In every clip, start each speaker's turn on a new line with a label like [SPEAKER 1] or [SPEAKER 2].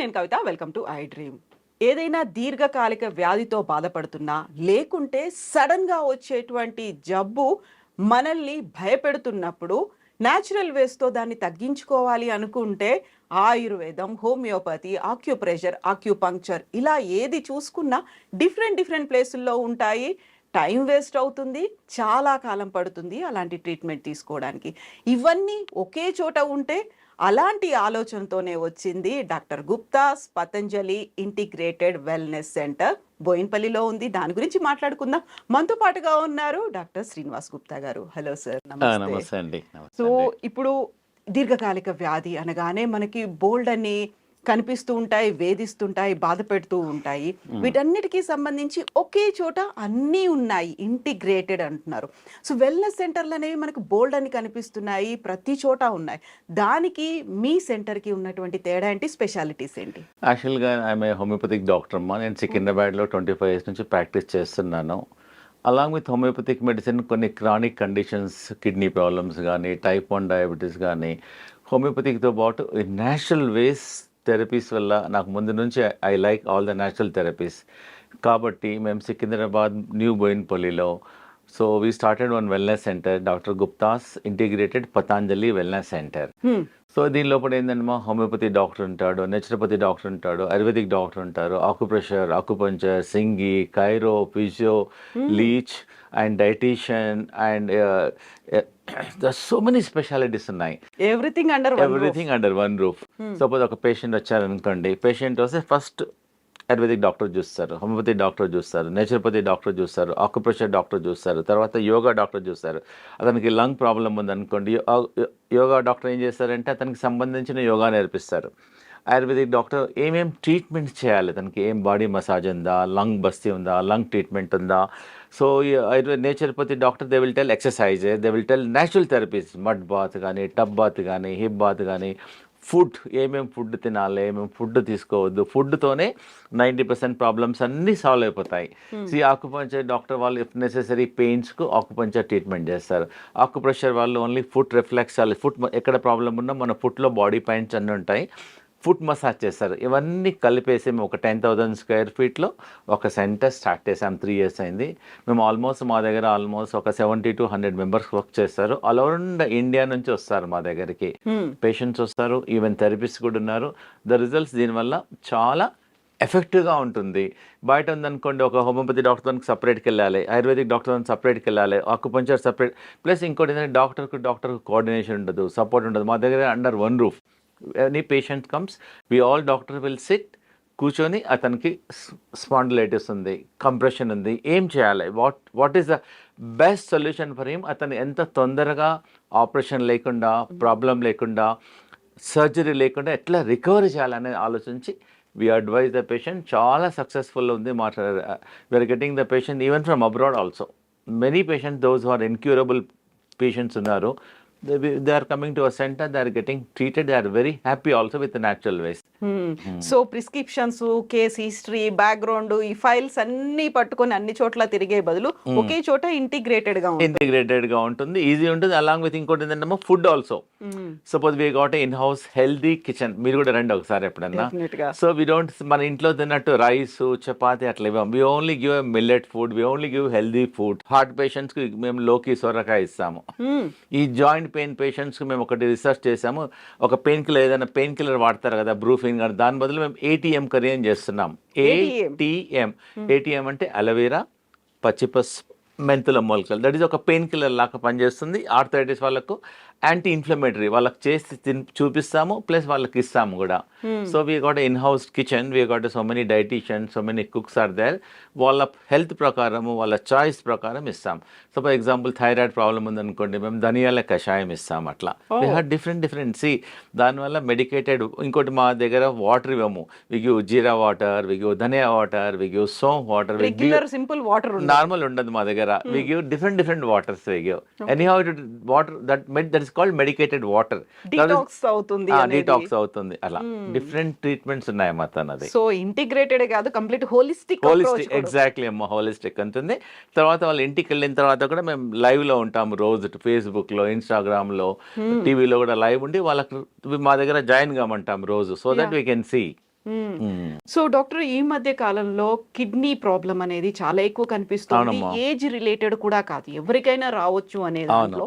[SPEAKER 1] నేను Kavitha welcome to I dream. ఏదైనా దీర్ఘకాలిక వ్యాధితో బాధపడుతున్నా లేకుంటే సడన్గా వచ్చేటువంటి జబ్బు మనల్ని భయపెడుతున్నప్పుడు న్యాచురల్ వేస్తో దాన్ని తగ్గించుకోవాలి అనుకుంటే ఆయుర్వేదం హోమియోపతి ఆక్యుప్రెషర్ ఆక్యుపంక్చర్ ఇలా ఏది చూసుకున్నా డిఫరెంట్ డిఫరెంట్ ప్లేసుల్లో ఉంటాయి. టైం వేస్ట్ అవుతుంది చాలా కాలం పడుతుంది అలాంటి ట్రీట్మెంట్ తీసుకోవడానికి. ఇవన్నీ ఒకే చోట ఉంటే అలాంటి ఆలోచనతోనే వచ్చింది doctor Gupta's Patanjali integrated wellness centre. బోయిన్పల్లిలో ఉంది. దాని గురించి మాట్లాడుకుందాం. మనతో పాటుగా ఉన్నారు doctor Srinivas Gupta garu. Hello sir నమస్తే. సో. ఇప్పుడు దీర్ఘకాలిక వ్యాధి అనగానే మనకి బోల్డ్ అని కనిపిస్తూ ఉంటాయి వేధిస్తుంటాయి బాధ పెడుతూ ఉంటాయి. వీటన్నిటికీ సంబంధించి ఒకే చోట అన్నీ ఉన్నాయి ఇంటిగ్రేటెడ్ అంటున్నారు. సో వెల్నెస్ సెంటర్లు అనేవి మనకు బోల్డ్ అని కనిపిస్తున్నాయి ప్రతి చోట ఉన్నాయి. దానికి మీ సెంటర్కి ఉన్నటువంటి తేడా ఏంటి? స్పెషాలిటీస్ ఏంటి?
[SPEAKER 2] యాక్చువల్గా ఐఎమ్ ఏ హోమియోపతిక్ డాక్టర్ అమ్మా. నేను సికింద్రాబాద్లో ట్వంటీ ఫైవ్ ఇయర్స్ నుంచి ప్రాక్టీస్ చేస్తున్నాను. అలాంగ్ విత్ హోమియోపతిక్ మెడిసిన్ కొన్ని క్రానిక్ కండిషన్స్ కిడ్నీ ప్రాబ్లమ్స్ కానీ టైప్ వన్ డయాబెటీస్ కానీ హోమియోపతిక్తో పాటు న్యాచురల్ వేస్ థెరపీస్ వల్ల నాకు ముందు నుంచి I like all the natural therapies. కాబట్టి మేము Secunderabad new బోయిన్పల్లిలో so we started one wellness centre doctor Gupta's integrated Patanjali wellness centre
[SPEAKER 1] Hmm.
[SPEAKER 2] So దీని లోపల ఏంటంటే మా హోమియోపతి డాక్టర్ ఉంటాడు నేచురోపతి డాక్టర్ ఉంటాడు ఆయుర్వేదిక్ డాక్టర్ ఉంటారు acupressure acupuncture Singi chiro physio leech and dietician and so many specialities ఉన్నాయి.
[SPEAKER 1] Everything under
[SPEAKER 2] everything under one roof suppose ఒక patient వచ్చారనుకోండి పేషెంట్ వస్తే ఫస్ట్ ఆయుర్వేదిక్ డాక్టర్ చూస్తారు హోమియోపతి డాక్టర్ చూస్తారు naturopathy doctor చూస్తారు acupressure doctor చూస్తారు తర్వాత యోగా డాక్టర్ చూస్తారు. అతనికి లంగ్ ప్రాబ్లం ఉందనుకోండి యో- యోగా డాక్టర్ ఏం చేస్తారంటే అతనికి సంబంధించిన యోగా నేర్పిస్తారు. ఆయుర్వేదిక్ డాక్టర్ ఏమేం ట్రీట్మెంట్ చేయాలి? తనకి ఏం బాడీ మసాజ్ ఉందా? లంగ్ బస్తీ ఉందా? లంగ్ ట్రీట్మెంట్ ఉందా? So Ayurveda naturopathy doctor they will tell exercise they will tell natural therapies mud bath కానీ టబ్ బాత్ కానీ హిప్ బాత్ కానీ ఫుడ్ ఏమేం ఫుడ్ తినాలి ఏమేం ఫుడ్ తీసుకోవద్దు ఫుడ్తోనే నైంటీ పర్సెంట్ ప్రాబ్లమ్స్ అన్నీ సాల్వ్ అయిపోతాయి. సి ఆకుపంచర్ డాక్టర్ వాళ్ళు ఇఫ్ నెసెసరీ పెయిన్స్కు ఆకుపంచర్ ట్రీట్మెంట్ చేస్తారు. ఆకుప్రెషర్ వాళ్ళు ఓన్లీ ఫుట్ రిఫ్లెక్స్ ఫుట్ ఎక్కడ ప్రాబ్లం ఉన్నా మన ఫుట్లో బాడీ పెయిన్స్ అన్నీ ఉంటాయి. ఫుట్ మసాజ్ చేస్తారు. ఇవన్నీ కలిపేసి మేము ఒక టెన్ థౌజండ్ స్క్వేర్ ఫీట్లో ఒక సెంటర్ స్టార్ట్ చేసాం. త్రీ ఇయర్స్ అయింది. మేము ఆల్మోస్ట్ మా దగ్గర ఆల్మోస్ట్ ఒక seventy to hundred members work చేస్తారు. అలౌండ్ ఇండియా నుంచి వస్తారు మా దగ్గరికి. పేషెంట్స్ వస్తారు. ఈవెన్ థెరపిస్ట్ కూడా ఉన్నారు. ద రిజల్ట్స్ దీనివల్ల చాలా ఎఫెక్టివ్గా ఉంటుంది. బయట ఉందనుకోండి ఒక హోమియోపతి డాక్టర్కి సపరేట్కి వెళ్ళాలి ఆయుర్వేదిక్ డాక్టర్ సపరేట్కి వెళ్ళాలి ఆకుపంచర్ సపరేట్ ప్లస్ ఇంకోటి ఏంటంటే డాక్టర్కి డాక్టర్కి కోఆర్డినేషన్ ఉండదు. సపోర్ట్ ఉండదు. మా దగ్గర under one roof any patient comes we all doctor will sit కూర్చొని అతనికి స్పాండిలైటిస్ ఉంది కంప్రెషన్ ఉంది ఏం చేయాలి? What what is the best solution for him అతను ఎంత తొందరగా ఆపరేషన్ లేకుండా ప్రాబ్లం లేకుండా సర్జరీ లేకుండా ఎట్లా రికవరీ చేయాలని ఆలోచించి వి అడ్వైజ్ ద పేషెంట్ చాలా సక్సెస్ఫుల్ ఉంది మాట్లాడారు we are getting the patient even from abroad also many patients those are incurable patients ఉన్నారు they, they are coming to a center, they are getting treated, they are very happy also with the natural ways.
[SPEAKER 1] So prescriptions case history background ఈ files అన్ని పట్టుకొని అన్ని చోట్ల తిరిగే బదులు ఒకే చోట ఇంటిగ్రేటెడ్గా ఇంటిగ్రేటెడ్గా ఉంటుంది.
[SPEAKER 2] ఈజీ ఉంటుంది. అలాంగ్ విత్ ఇంకోటి ఏంటంటే food also. Suppose we got in house healthy kitchen. మీరు కూడా రండి ఒకసారి ఎప్పుడన్నా. సో వీ డోంట్ మన ఇంట్లో తిన్నట్టు రైస్ చపాతి అట్లా ఇవ్వం we only give millet food we only give healthy food. Heart పేషెంట్స్కి మేము లోకి సొరకాయ ఇస్తాము. ఈ జాయింట్ పెయిన్ పేషెంట్స్కి మేము ఒకటి రీసెర్చ్ చేసాము. ఒక పెయిన్ కిల్లర్ ఏదైనా పెయిన్ కిల్లర్ వాడతారు కదా బ్రూఫిన్ కానీ దాని బదులు మేము ఏటీఎం కర్రీ అని చేస్తున్నాం. ఏటీఎం ఏటీఎం అంటే అలవేరా పచ్చిపస్ మెంతుల మొలకలు. దట్ ఈస్ ఒక పెయిన్ కిల్లర్ లాగా పనిచేస్తుంది. ఆర్థరైటిస్ వాళ్ళకు యాంటీ ఇన్ఫ్లమేటరీ వాళ్ళకి చేసి తిన్ చూపిస్తాము ప్లస్ వాళ్ళకి ఇస్తాము కూడా. So we got in house kitchen we got so many dietician so many cooks are there వాళ్ళ హెల్త్ ప్రకారము వాళ్ళ చాయిస్ ప్రకారం ఇస్తాం. So for example thyroid problem ఉందనుకోండి మేము ధనియాల కషాయం ఇస్తాం అట్లా. వీ హ్యావ్ డిఫరెంట్ డిఫరెంట్ సి దానివల్ల మెడికేటెడ్ ఇంకోటి మా దగ్గర వాటర్ ఇవ్వము. We give jeera water we give dhania water we give soan water
[SPEAKER 1] simple water
[SPEAKER 2] normal ఉండదు. మా దగ్గర. We give different different waters we give any how it water that that is called medicated water
[SPEAKER 1] detox అవుతుంది
[SPEAKER 2] detox అవుతుంది. అలా. Different treatments ఉన్నాయి తనది
[SPEAKER 1] so integrated కాదు complete holistic
[SPEAKER 2] holistic exactly అమ్మ హోలిస్టిక్ అంటుంది. తర్వాత వాళ్ళ ఇంటికి వెళ్ళిన తర్వాత కూడా మేము లైవ్లో ఉంటాము రోజు ఫేస్బుక్లో ఇన్స్టాగ్రామ్లో టీవీలో కూడా లైవ్ ఉండి వాళ్ళకి మా దగ్గర జాయిన్ కామంటాం రోజు. So that we can see.
[SPEAKER 1] So doctor ఈ మధ్య కాలంలో కిడ్నీ ప్రాబ్లం అనేది చాలా ఎక్కువ కనిపిస్తుంది. ఏజ్ రిలేటెడ్ కూడా కాదు. ఎవరికైనా రావచ్చు అనే దాంట్లో.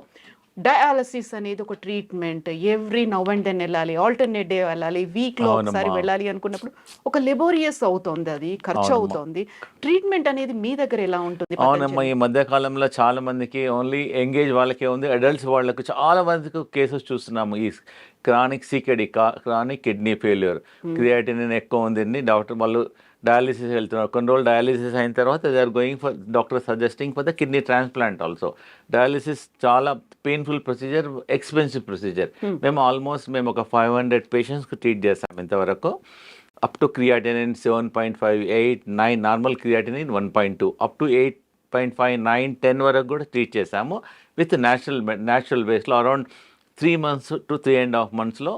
[SPEAKER 1] డయాలసిస్ అనేది ఒక treatment. Every now and then వెళ్ళాలి ఆల్టర్నేట్ డే వెళ్ళాలి వీక్లో ఒకసారి. వెళ్ళాలి అనుకున్నప్పుడు ఒక లెబోరియస్ అవుతోంది అది ఖర్చు. అవుతోంది. ట్రీట్మెంట్ అనేది మీ దగ్గర ఎలా ఉంటుంది
[SPEAKER 2] అవునమ్మా ఈ మధ్య కాలంలో చాలా మందికి ఓన్లీ ఎంగేజ్ వాళ్ళకే ఉంది. అడల్ట్స్ వాళ్ళకు చాలా మందికి కేసెస్ చూస్తున్నాము. ఈ chronic CKD chronic kidney failure creatinine ఎక్కువ ఉంది డాక్టర్ వాళ్ళు డయాలిసిస్ వెళ్తున్నారు. కొన్ని రోజులు డయాలిసిస్ అయిన తర్వాత they are going for doctor suggesting for the kidney transplant also dialysis చాలా పెయిన్ఫుల్ ప్రొసీజర్ ఎక్స్పెన్సివ్ ప్రొసీజర్ మేము ఆల్మోస్ట్ మేము ఒక ఫైవ్ హండ్రెడ్ పేషెంట్స్కి ట్రీట్ చేస్తాం ఇంతవరకు. Up to creatinine seven point five eight nine normal creatinine one point two up to eight point five nine ten వరకు కూడా treat చేశాము. With natural natural వేస్లో around three months to three and half మంత్స్లో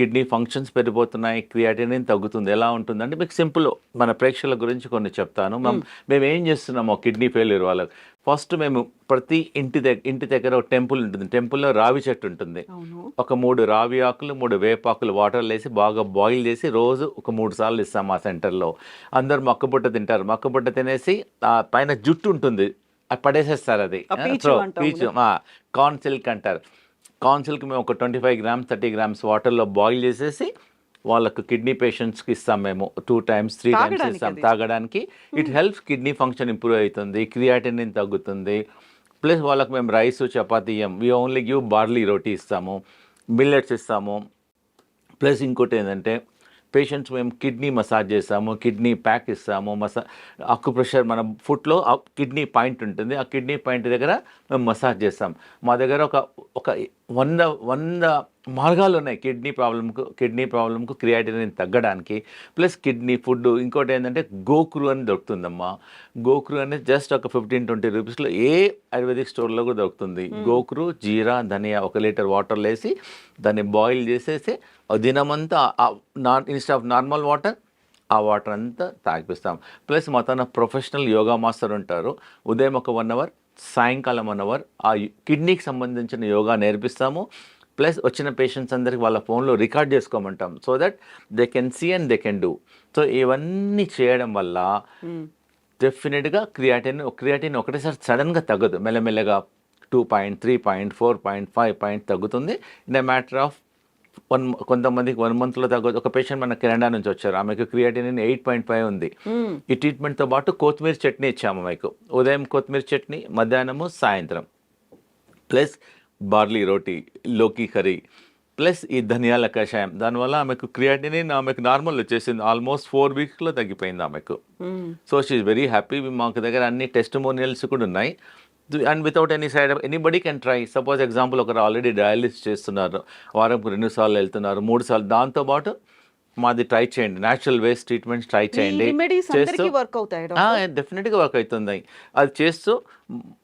[SPEAKER 2] kidney functions పెరిగిపోతున్నాయి creatinine తగ్గుతుంది. ఎలా ఉంటుందంటే మీకు simple మన ప్రేక్షకుల గురించి కొన్ని చెప్తాను. మమ్- ఏం చేస్తున్నాము కిడ్నీ ఫెయిల్యూర్ వాళ్ళకి. ఫస్ట్ మేము ప్రతి ఇంటి దగ్గర ఇంటి దగ్గర ఒక టెంపుల్ ఉంటుంది. టెంపుల్లో రావి చెట్టు ఉంటుంది. ఒక మూడు రావి ఆకులు మూడు వేపాకులు వాటర్లో వేసి బాగా బాయిల్ చేసి రోజు ఒక మూడు సార్లు ఇస్తాం మా సెంటర్లో. అందరు మొక్కబుట్ట తింటారు. మొక్కబుట్ట తినేసి ఆ పైన జుట్టు ఉంటుంది. అది పడేసేస్తారు అది.
[SPEAKER 1] ఆ. పీచు
[SPEAKER 2] కార్న్ సిల్క్ అంటారు. కార్న్ సిల్క్ మేము ఒక twenty five grams thirty grams వాటర్లో బాయిల్ చేసేసి వాళ్ళకు కిడ్నీ పేషెంట్స్కి ఇస్తాం మేము. టూ టైమ్స్ త్రీ టైమ్స్ ఇస్తాం. తాగడానికి. It helps kidney function improve అవుతుంది క్రియాటినిన్ తగ్గుతుంది. ప్లస్ వాళ్ళకి మేము rice chapati ఇయ్యం. We only give barley roti ఇస్తాము మిల్లెట్స్ ఇస్తాము. ప్లస్ ఇంకోటి ఏంటంటే పేషెంట్స్ మేము కిడ్నీ మసాజ్ చేస్తాము కిడ్నీ ప్యాక్ ఇస్తాము మసా అక్యుప్రెషర్ మన ఫుట్లో కిడ్నీ పాయింట్ ఉంటుంది. ఆ కిడ్నీ పాయింట్ దగ్గర మేము మసాజ్ చేస్తాం. మా దగ్గర ఒక ఒక వంద వంద మార్గాలు ఉన్నాయి కిడ్నీ ప్రాబ్లంకు కిడ్నీ ప్రాబ్లంకు క్రియాటినిన్ తగ్గడానికి. Plus kidney food. ఇంకోటి ఏంటంటే గోక్రు అని దొరుకుతుందమ్మా. గోక్రు అనేది జస్ట్ ఒక ఫిఫ్టీన్ ట్వంటీ రూపీస్లో ఏ ఆయుర్వేదిక్ స్టోర్లో కూడా దొరుకుతుంది. గోక్రు జీరా ధనియా ఒక లీటర్ వాటర్లో వేసి దాన్ని బాయిల్ చేసేసి ఆ దినమంతా నాన్ ఇన్స్టెడ్ ఆఫ్ నార్మల్ వాటర్ ఆ వాటర్ అంతా తాగిపిస్తాం. ప్లస్ మా తన ప్రొఫెషనల్ యోగా మాస్టర్ ఉంటారు. ఉదయం ఒక వన్ అవర్ సాయంకాలం వన్ అవర్ ఆ కిడ్నీకి సంబంధించిన యోగా నేర్పిస్తాము. ప్లస్ వచ్చిన పేషెంట్స్ అందరికి వాళ్ళ ఫోన్లో record చేసుకోమంటాం. So that they can see and they can do so ఇవన్నీ చేయడం వల్ల డెఫినెట్గా క్రియాటిన్ క్రియాటిన్ ఒకటేసారి సడన్గా తగ్గదు. మెల్లమెల్లగా two point three point four point five point తగ్గుతుంది. In a matter of one కొంతమందికి వన్ మంత్లో తగ్గదు. ఒక పేషెంట్ మన కెనడా నుంచి వచ్చారు. ఆమెకు క్రియాటినిన్ ఎయిట్ పాయింట్ ఫైవ్ ఉంది.
[SPEAKER 1] మ్మ్.
[SPEAKER 2] ఈ ట్రీట్మెంట్తో పాటు కొత్తిమీర చట్నీ ఇచ్చాము మీకు ఉదయం కొత్తిమీర చట్నీ మధ్యాహ్నము సాయంత్రం. ప్లస్ బార్లీ రోటీ లోకి కర్రీ ప్లస్ ఈ ధనియాల కషాయం. దానివల్ల ఆమెకు క్రియాటినిన్ ఆమెకు నార్మల్ వచ్చేసింది. ఆల్మోస్ట్ ఫోర్ వీక్స్లో తగ్గిపోయింది ఆమెకు.
[SPEAKER 1] Hmm.
[SPEAKER 2] So she very happy మాకు దగ్గర అన్ని టెస్టిమోనియల్స్ కూడా ఉన్నాయి. And without any side anybody can try suppose example ఒకరు ఆల్రెడీ డయాలిసిస్ చేస్తున్నారు. వారంకు రెండు సార్లు వెళ్తున్నారు మూడు సార్లు. దాంతోపాటు మాది ట్రై చేయండి. న్యాచురల్ వేస్ట్ ట్రీట్మెంట్స్ ట్రై చేయండి.
[SPEAKER 1] వర్క్ అవుతాయి?
[SPEAKER 2] డెఫినెట్గా వర్క్ అవుతుంది. అది చేస్తూ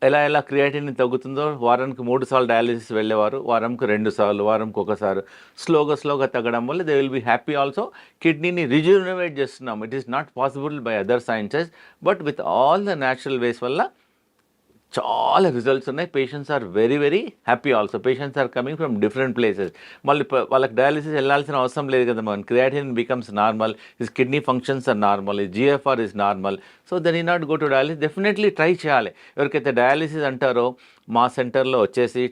[SPEAKER 2] ఎలా ఎలా క్రియాటిన్ తగ్గుతుందో వారానికి మూడు సార్లు డయాలిసిస్ వెళ్ళేవారు వారంకి రెండు సార్లు వారంకి ఒకసారి. స్లోగా స్లోగా తగ్గడం వల్ల they will be happy also కిడ్నీని rejuvenate చేస్తున్నాం. It is not possible by other sciences but with all the natural ways వల్ల చాలా రిజల్ట్స్ ఉన్నాయి. Patients are very very happy also patients are coming from different places మళ్ళీ వాళ్ళకి dialysis వెళ్ళాల్సిన అవసరం లేదు కదా మన creatine becomes normal is kidney functions are normal is GFR is normal so then ఈ not go to dialysis definitely try చేయాలి. ఎవరికైతే డయాలిసిస్ అంటారో మా సెంటర్లో వచ్చేసి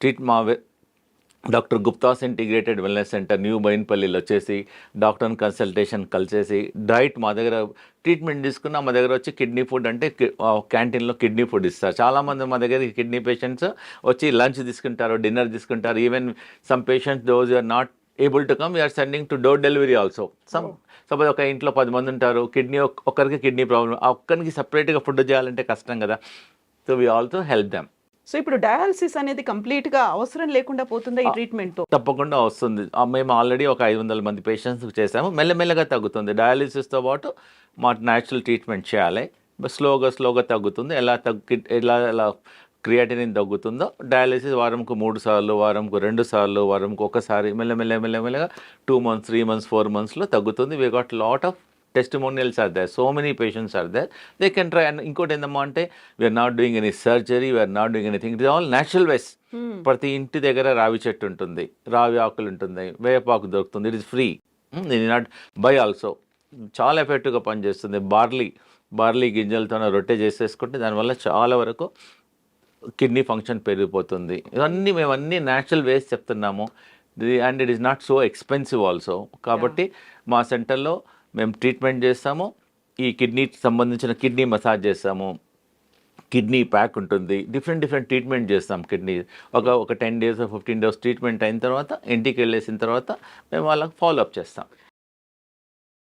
[SPEAKER 2] ట్రీట్ మా doctor Gupta's integrated wellness centre new బైన్పల్లిలో వచ్చేసి డాక్టర్ కన్సల్టేషన్ కలిసేసి డైట్ మా దగ్గర ట్రీట్మెంట్ తీసుకున్న మా దగ్గర వచ్చి కిడ్నీ ఫుడ్ అంటే క్యాంటీన్లో కిడ్నీ ఫుడ్ ఇస్తారు. చాలామంది మా దగ్గర కిడ్నీ పేషెంట్స్ వచ్చి లంచ్ తీసుకుంటారు డిన్నర్ తీసుకుంటారు. Even some patients those are not able to come we are sending to door delivery also some suppose ఒక ఇంట్లో పది మంది ఉంటారు కిడ్నీ ఒక్కరికి కిడ్నీ ప్రాబ్లం ఒక్కరికి సపరేట్గా ఫుడ్ చేయాలంటే కష్టం కదా. So we also help them
[SPEAKER 1] so ఇప్పుడు డయాలసిస్ అనేది కంప్లీట్గా అవసరం లేకుండా పోతుందా ఈ ట్రీట్మెంట్తో
[SPEAKER 2] తప్పకుండా వస్తుంది. మేము ఆల్రెడీ ఒక ఐదు వందల మంది పేషెంట్స్ చేసాము. మెల్లమెల్లగా తగ్గుతుంది. డయాలిసిస్తో పాటు మా న్యాచురల్ ట్రీట్మెంట్ చేయాలి. స్లోగా స్లోగా తగ్గుతుంది. ఎలా తగ్గి ఎలా ఎలా క్రియాటినిన్ తగ్గుతుందో డయాలిసిస్ వారంకు మూడు సార్లు వారంకు రెండు సార్లు వారంకు ఒకసారి మెల్లమెల్ల మెల్లమెల్లగా two months three months four మంత్స్లో తగ్గుతుంది. We got lot of testimonials are there so many patients are there they can try and ఇంకోటి ఏందమ్మా అంటే we are not doing any surgery we are not doing anything it all natural ways ప్రతి ఇంటి దగ్గర రావి చెట్టు ఉంటుంది రావి ఆకులు ఉంటుంది వేపాకు దొరుకుతుంది. ఇట్ ఇస్ ఫ్రీ నేను నాట్ బై ఆల్సో చాలా ఎఫెక్టివ్గా పనిచేస్తుంది. బార్లీ బార్లీ గింజలతో రొట్టె చేసేసుకుంటే దానివల్ల చాలా వరకు కిడ్నీ ఫంక్షన్ పెరిగిపోతుంది. ఇవన్నీ మేము అన్ని న్యాచురల్ వేస్ చెప్తున్నాము. And it is not so expensive also కాబట్టి మా సెంటర్లో మేము ట్రీట్మెంట్ చేస్తాము ఈ కిడ్నీకి సంబంధించిన కిడ్నీ మసాజ్ చేస్తాము కిడ్నీ ప్యాక్ ఉంటుంది డిఫరెంట్ డిఫరెంట్ ట్రీట్మెంట్ చేస్తాం కిడ్నీ. ఒక ఒక ten days fifteen days treatment అయిన తర్వాత ఇంటికి వెళ్ళేసిన తర్వాత మేము వాళ్ళకి ఫాలో అప్ చేస్తాం.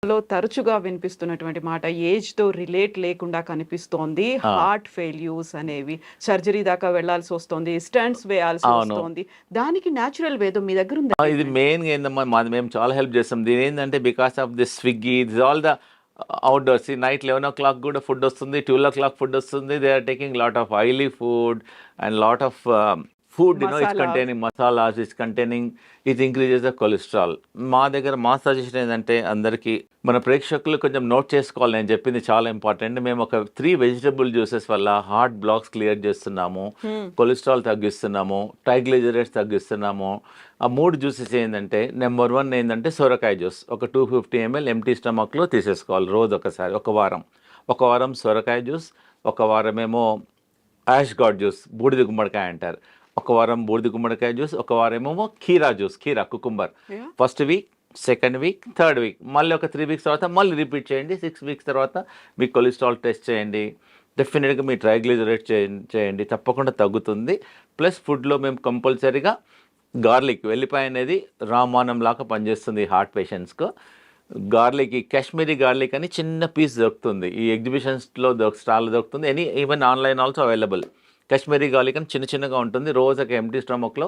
[SPEAKER 1] లో తరచుగా వినిపిస్తున్నటువంటి మాట ఏజ్తో రిలేట్ లేకుండా కనిపిస్తోంది. హార్ట్ ఫెయిల్యూర్స్ అనేవి. సర్జరీ దాకా వెళ్ళాల్సి వస్తుంది. స్టంట్స్ వేయాల్సి. వస్తుంది. దానికి న్యాచురల్ వేదం మీ దగ్గర ఉందా?
[SPEAKER 2] ఇది మెయిన్గా ఏందమ్మా మాది మేము చాలా హెల్ప్ చేస్తాం. దీని ఏంటంటే because of this Swiggy this all the outdoors night eleven o'clock కూడా ఫుడ్ వస్తుంది ట్వెల్వ్ ఓ క్లాక్ ఫుడ్ వస్తుంది. They are taking lot of oily food and lot of food you know it's. Containing masalas it's containing it increases the cholesterol మా దగ్గర మా suggestion ఏంటంటే అందరికీ మన ప్రేక్షకులు కొంచెం నోట్ చేసుకోవాలి. నేను చెప్పింది చాలా ఇంపార్టెంట్ మేము ఒక త్రీ వెజిటబుల్ జ్యూసెస్ వల్ల హార్ట్ బ్లాక్స్ క్లియర్ చేస్తున్నాము. కొలెస్ట్రాల్ తగ్గిస్తున్నాము. ట్రైగ్లిజరేట్స్ తగ్గిస్తున్నాము. ఆ మూడు జ్యూసెస్ ఏంటంటే నెంబర్ వన్ ఏంటంటే సొరకాయ జ్యూస్ ఒక టూ ఫిఫ్టీ ఎంఎల్ ఎంటీ స్టమక్లో తీసేసుకోవాలి రోజు ఒకసారి ఒక వారం. ఒక వారం సొరకాయ జ్యూస్ ఒక వారమేమో యాష్ గాడ్ జ్యూస్ బూడిద గుమ్మడికాయ అంటారు. ఒక వారం బూడిద గుమ్మడికాయ జ్యూస్ ఒక వారమేమో కీరా జ్యూస్ కీరా cucumber. First week second week third week మళ్ళీ ఒక త్రీ వీక్స్ తర్వాత మళ్ళీ రిపీట్ చేయండి. సిక్స్ వీక్స్ తర్వాత మీ కొలెస్ట్రాల్ టెస్ట్ చేయండి. డెఫినెట్గా మీ ట్రైగ్లిజరేట్ చేయండి. తప్పకుండా తగ్గుతుంది. ప్లస్ ఫుడ్లో మేము కంపల్సరీగా గార్లిక్ వెల్లిపాయ అనేది రామానం లాగా పనిచేస్తుంది హార్ట్ పేషెంట్స్కు గార్లిక్ ఈ కాశ్మీరీ గార్లిక్ అని చిన్న పీస్ దొరుకుతుంది. ఈ ఎగ్జిబిషన్స్లో దొరుకు స్టాల్ దొరుకుతుంది. Any even online also available Kashmiri garlic అని చిన్న చిన్నగా ఉంటుంది. రోజు ఒక ఎంటీ స్టమక్లో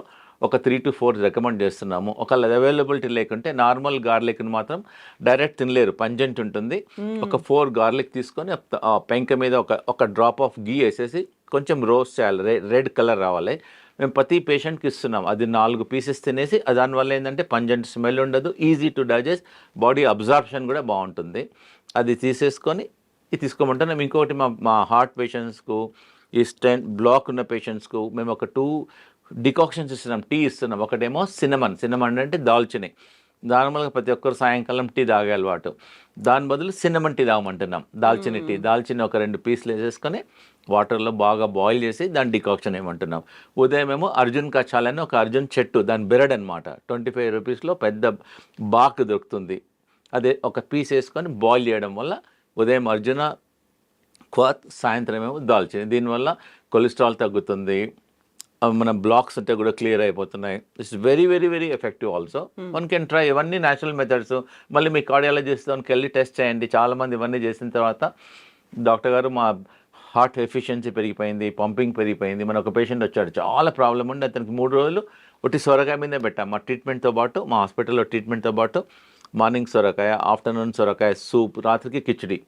[SPEAKER 2] ఒక త్రీ టు ఫోర్ రికమెండ్ చేస్తున్నాము. ఒకవేళ అవైలబిలిటీ లేకుంటే నార్మల్ గార్లిక్ని మాత్రం డైరెక్ట్ తినలేరు. పంజెంట్ ఉంటుంది. ఒక ఫోర్ గార్లిక్ తీసుకొని పెంక మీద ఒక ఒక డ్రాప్ ఆఫ్ గీ వేసేసి కొంచెం రోస్ట్ చేయాలి. రెడ్ కలర్ రావాలి. మేము ప్రతి పేషెంట్కి ఇస్తున్నాం. అది నాలుగు పీసెస్ తినేసి దానివల్ల ఏంటంటే పంజెంట్ స్మెల్ ఉండదు. Easy to digest body absorption కూడా బాగుంటుంది. అది తీసేసుకొని ఇది తీసుకోమంటున్నాం. ఇంకొకటి మా మా హార్ట్ పేషెంట్స్కు ఈ స్టెన్ బ్లాక్ ఉన్న పేషెంట్స్కు మేము ఒక టూ డికాక్షన్స్ ఇస్తున్నాం టీ ఇస్తున్నాం. ఒకటేమో సినమన్ సినమన్ అంటే దాల్చిని. నార్మల్గా ప్రతి ఒక్కరు సాయంకాలం టీ తాగే అలవాటు. దాని బదులు సిన్నమన్ టీ తాగమంటున్నాం. దాల్చిన టీ. దాల్చిన ఒక రెండు పీసులు వేసేసుకొని వాటర్లో బాగా బాయిల్ చేసి దాని డికాక్షన్ ఏమంటున్నాం ఉదయం ఏమో అర్జున్ కచాలని ఒక అర్జున్ చెట్టు దాని బెరడ్ అనమాట ట్వంటీ ఫైవ్ రూపీస్లో పెద్ద బాక్ దొరుకుతుంది. అదే ఒక పీస్ వేసుకొని బాయిల్ చేయడం వల్ల ఉదయం అర్జున క్వాత్ సాయంత్రం ఏమో దాల్చింది దీనివల్ల కొలెస్ట్రాల్ తగ్గుతుంది. మన బ్లాక్స్ అంటే కూడా క్లియర్ అయిపోతున్నాయి. It's very very very effective also one can try ఇవన్నీ న్యాచురల్ మెథడ్స్ మళ్ళీ మీ కార్డియాలజిస్ట్ దానికి వెళ్ళి టెస్ట్ చేయండి. చాలామంది ఇవన్నీ చేసిన తర్వాత డాక్టర్ గారు మా హార్ట్ ఎఫిషియన్సీ పెరిగిపోయింది పంపింగ్ పెరిగిపోయింది. మన ఒక పేషెంట్ వచ్చాడు. చాలా ప్రాబ్లం ఉండి అతనికి మూడు రోజులు ఒకటి సొరకాయ మీదే పెట్టాం. మా ట్రీట్మెంట్తో పాటు మా హాస్పిటల్లో ట్రీట్మెంట్తో పాటు మార్నింగ్ సొరకాయ ఆఫ్టర్నూన్ సొరకాయ సూప్ రాత్రికి khichdi.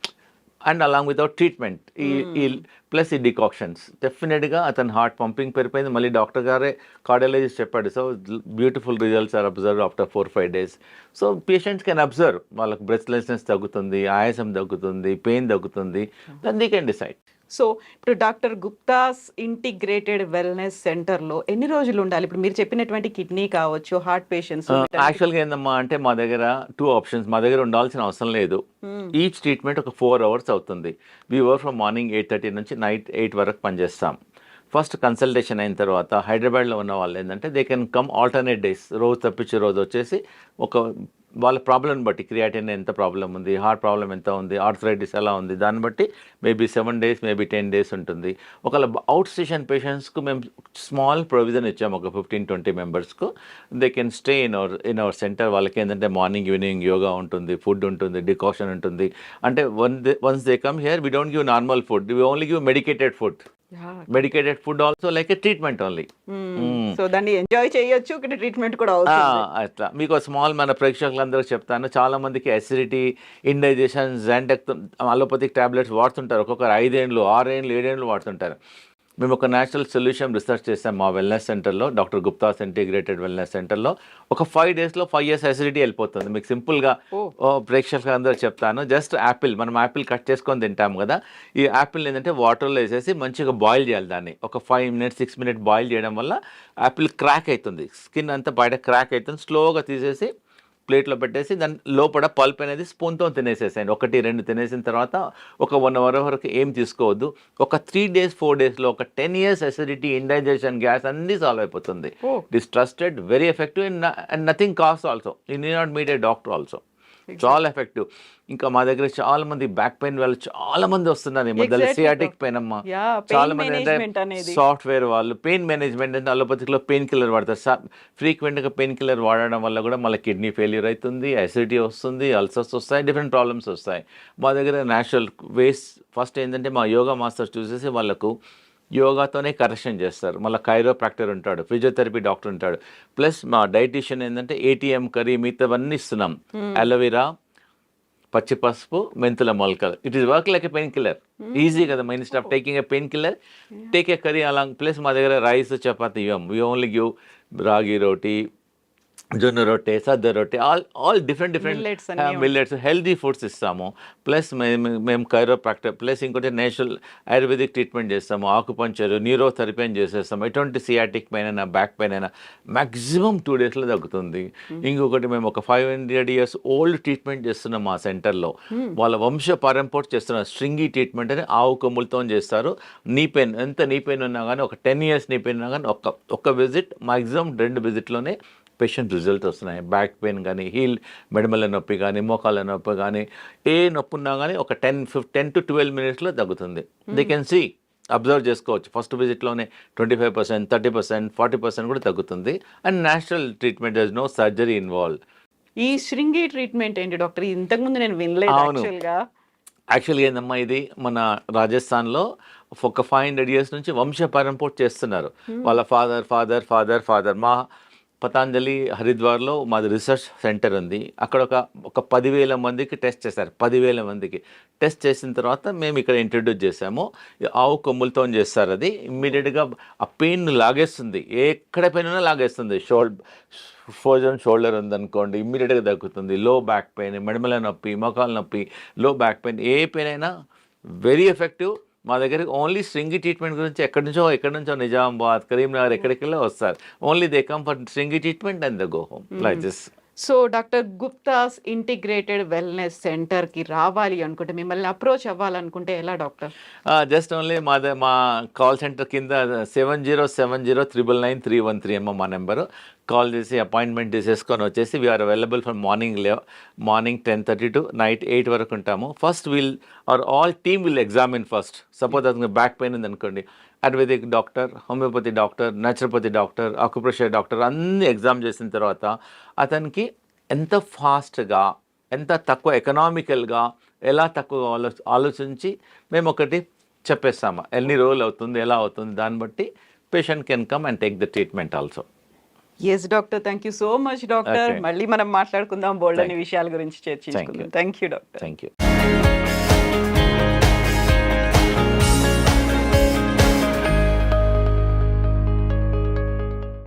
[SPEAKER 2] And along without treatment. ఈ ఈ ప్లస్ ఈ డికాక్షన్స్. డెఫినెట్గా అతని హార్ట్ పంపింగ్ పెరిపోయింది మళ్ళీ డాక్టర్ గారే కార్డియాలజిస్ట్ చెప్పాడు so beautiful results are observe after four five days so patients can observe వాళ్ళకి బ్రెస్ట్లెస్నెస్ తగ్గుతుంది ఆయాసం తగ్గుతుంది పెయిన్ తగ్గుతుంది. Then they can decide
[SPEAKER 1] so ఇప్పుడు డాక్టర్ గుప్తాస్ ఇంటిగ్రేటెడ్ వెల్నెస్ సెంటర్లో ఎన్ని రోజులు ఉండాలి? ఇప్పుడు మీరు చెప్పినటువంటి కిడ్నీ కావచ్చు హార్ట్ పేషెంట్స్
[SPEAKER 2] యాక్చువల్గా ఏందమ్మా అంటే మా దగ్గర టూ ఆప్షన్స్ మా దగ్గర ఉండాల్సిన అవసరం లేదు. ఈచ్ ట్రీట్మెంట్ ఒక ఫోర్ అవర్స్ అవుతుంది. We work from morning eight thirty నుంచి నైట్ ఎయిట్ వరకు పనిచేస్తాం. ఫస్ట్ కన్సల్టేషన్ అయిన తర్వాత హైదరాబాద్లో ఉన్న వాళ్ళు ఏంటంటే they can come alternate days రోజు తప్పించే రోజు వచ్చేసి ఒక వాళ్ళ ప్రాబ్లమ్ని బట్టి క్రియాటిన్ ఎంత ప్రాబ్లం ఉంది హార్ట్ ప్రాబ్లం ఎంత ఉంది ఆర్థరైటిస్ ఎలా ఉంది దాన్ని బట్టి maybe seven days maybe ten days ఉంటుంది. ఒకవేళ అవుట్ స్టేషన్ పేషెంట్స్కు మేము స్మాల్ ప్రొవిజన్ ఇచ్చాము ఒక fifteen twenty మెంబర్స్కు they can stay in our in our centre వాళ్ళకి ఏంటంటే మార్నింగ్ ఈవినింగ్ యోగా ఉంటుంది ఫుడ్ ఉంటుంది డికాషన్ ఉంటుంది. అంటే one they once they come here we don't give normal food we only give medicated food medicated food also like treatment only
[SPEAKER 1] so దాన్ని enjoy చేయొచ్చు ఇక్కడ treatment కూడా అవుతుంది.
[SPEAKER 2] అట్లా. మీకు స్మాల్ మన ప్రేక్షకులందరూ చెప్తాను చాలా మందికి అసిడిటీ ఇండైజెషన్ జెంటెక్ అలోపతిక్ టాబ్లెట్స్ వాడుతుంటారు. ఒక్కొక్కరు ఐదేండ్లు ఆరేండ్లు ఏడేండ్లు వాడుతుంటారు. మేము ఒక నేచురల్ సొల్యూషన్ రీసెర్చ్ చేసాం మా వెల్నెస్ సెంటర్లో డాక్టర్ గుప్తాస్ ఇంటిగ్రేటెడ్ వెల్నెస్ సెంటర్లో. ఒక ఫైవ్ డేస్లో ఫైవ్ ఇయర్స్ అసిడిటీ వెళ్ళిపోతుంది. మీకు సింపుల్గా. ప్రేక్షకులు అందరూ చెప్తాను. జస్ట్ యాపిల్ మనం యాపిల్ కట్ చేసుకొని తింటాం కదా. ఈ యాపిల్ ఏంటంటే వాటర్లో వేసేసి మంచిగా బాయిల్ చేయాలి దాన్ని. ఒక five minutes six minute boil చేయడం వల్ల యాపిల్ క్రాక్ అవుతుంది. స్కిన్ అంతా బయట క్రాక్ అవుతుంది. స్లోగా తీసేసి ప్లేట్లో పెట్టేసి దాని లోపల పల్ప్ అనేది స్పూన్తో తినేసేసేయండి. ఒకటి రెండు తినేసిన తర్వాత ఒక వన్ అవర్ వరకు ఏం తీసుకోవద్దు. ఒక త్రీ డేస్ ఫోర్ డేస్లో ఒక ten years acidity indigestion gas అన్నీ సాల్వ్ అయిపోతుంది. It is trusted very effective and nothing cost also you need not meet a doctor also చాలా ఎఫెక్టివ్ ఇంకా మా దగ్గర చాలా మంది బ్యాక్ పెయిన్ వాళ్ళు చాలా మంది వస్తున్నారు ఈ మధ్యలో. సియాటిక్. పెయిన్ అమ్మా. చాలా మంది అంటే. సాఫ్ట్వేర్ వాళ్ళు పెయిన్ మేనేజ్మెంట్ అంటే అలోపతిలో పెయిన్ కిల్లర్ వాడతారు. ఫ్రీక్వెంట్గా పెయిన్ కిల్లర్ వాడడం వల్ల కూడా మళ్ళీ కిడ్నీ ఫెయిల్యూర్ అవుతుంది అసిడిటీ వస్తుంది అల్సర్స్ వస్తాయి డిఫరెంట్ ప్రాబ్లమ్స్ వస్తాయి. మా దగ్గర న్యాచురల్ వేస్ ఫస్ట్ ఏంటంటే మా యోగా మాస్టర్స్ చూసేసి వాళ్ళకు యోగాతోనే కరెక్షన్ చేస్తారు. మళ్ళీ కైరోప్రాక్టర్ ఉంటాడు ఫిజియోథెరపీ డాక్టర్ ఉంటాడు. ప్లస్ మా డైటీషియన్ ఏంటంటే ఏటీఎం కర్రీ మిగతావన్నీ ఇస్తున్నాం. అలోవెరా పచ్చి పసుపు మెంతుల మొలకలు. It is work like a painkiller easy కదా main stop taking a painkiller take a curry along plus మా దగ్గర రైస్ చపాతి ఇవ్వం వీ ఓన్లీ గివ్ రాగి రోటీ జొన్న రొట్టె సద్ద రొట్టె all all different different. Millets healthy foods ఇస్తాము. ప్లస్ మేము మేము కైరోప్రాక్టర్ ప్లస్ ఇంకోటి నేచురల్ ఆయుర్వేదిక్ ట్రీట్మెంట్ చేస్తాము. ఆకుపంచర్ న్యూరోథెరపీ అని చేసేస్తాము. ఎటువంటి సియాటిక్ పెయిన్ అయినా బ్యాక్ పెయిన్ అయినా మ్యాక్సిమం టూ డేస్లో తగ్గుతుంది. ఇంకొకటి మేము ఒక five hundred years old treatment చేస్తున్నాం మా సెంటర్లో. వాళ్ళ వంశ పరంపోటు చేస్తున్నారు స్ట్రింగి ట్రీట్మెంట్ అని ఆవు కొమ్ములతో చేస్తారు. నీ పెయిన్ ఎంత నీ పెయిన్ ఉన్నా కానీ ఒక టెన్ ఇయర్స్ నీ పెయిన్ ఉన్నా కానీ ఒక ఒక విజిట్ మ్యాక్సిమం రెండు విజిట్లోనే పేషెంట్ రిజల్ట్ వస్తున్నాయి. బ్యాక్ పెయిన్ కానీ హీల్ మెడమల నొప్పి కానీ మోకాళ్ళ నొప్పి కానీ ఏ నొప్పి ఉన్నా కానీ ఒక ten fif ten to twelve మినిట్స్లో తగ్గుతుంది. దే కెన్ సీ అబ్జర్వ్ చేసుకోవచ్చు. First విజిట్లోనే twenty five percent thirty percent forty percent కూడా తగ్గుతుంది. And natural treatment thus no surgery involve
[SPEAKER 1] ఈ శృంగి ట్రీట్మెంట్ ఏంటి డాక్టర్? ఇంతకుముందు నేను వినలేదు
[SPEAKER 2] అవును.
[SPEAKER 1] యాక్చువల్గా.
[SPEAKER 2] యాక్చువల్గా ఏందమ్మా ఇది? మన రాజస్థాన్లో ఒక ఫైవ్ హండ్రెడ్ ఇయర్స్ నుంచి వంశ పరంపోటు చేస్తున్నారు. వాళ్ళ ఫాదర్ ఫాదర్ ఫాదర్ ఫాదర్ మా పతాంజలి హరిద్వార్లో మాది రీసెర్చ్ సెంటర్ ఉంది. అక్కడ ఒక ఒక పదివేల మందికి టెస్ట్ చేశారు. పదివేల మందికి. టెస్ట్ చేసిన తర్వాత మేము ఇక్కడ ఇంట్రడ్యూస్ చేసాము ఆవు కొమ్ములతో చేస్తారు అది. ఇమ్మీడియట్గా ఆ పెయిన్ లాగేస్తుంది. ఎక్కడ పెయిన్ ఉన్నా లాగేస్తుంది. షోల్డర్ ఫోజన్ షోల్డర్ ఉందనుకోండి ఇమ్మీడియట్గా తగ్గుతుంది. లో బ్యాక్ పెయిన్ మెడమల నొప్పి మోకాలు నొప్పి లో బ్యాక్ పెయిన్ ఏ పెయిన్ అయినా వెరీ ఎఫెక్టివ్. మా దగ్గర ఓన్లీ స్ట్రింగి ట్రీట్మెంట్ గురించి ఎక్కడి నుంచో ఎక్కడి నుంచో నిజామాబాద్ కరీంనగర్ ఎక్కడికెళ్ళో వస్తారు. Only they come for Shringi treatment and the go home like this
[SPEAKER 1] so doctor Gupta's integrated wellness సెంటర్కి రావాలి అనుకుంటే మిమ్మల్ని అప్రోచ్ అవ్వాలనుకుంటే ఎలా డాక్టర్
[SPEAKER 2] జస్ట్ ఓన్లీ మా మా కాల్ సెంటర్ కింద seven zero seven zero triple nine three one three అమ్మ మా నెంబరు కాల్ చేసి అపాయింట్మెంట్ తీసేసుకొని వచ్చేసి we are available for morning లే morning ten thirty to night eight వరకు ఉంటాము. First will are all team will examine first suppose అతనికి back pain ఉంది అనుకోండి. Ayurvedic doctor homeopathy doctor naturopathy doctor acupressure doctor అన్ని exam చేసిన తర్వాత అతనికి ఎంత ఫాస్ట్గా ఎంత తక్కువ ఎకనామికల్గా ఎలా తక్కువ ఆలో ఆలోచించి మేము ఒకటి చెప్పేస్తాము. ఎన్ని రోజులు అవుతుంది ఎలా అవుతుంది దాన్ని బట్టి patient can come and take the treatment also
[SPEAKER 1] yes doctor thank you so much doctor. మళ్ళీ మనం మాట్లాడుకుందాం బోల్డ్ అనే. విషయాల గురించి చర్చించుకుందాం. Thank you doctor
[SPEAKER 2] thank you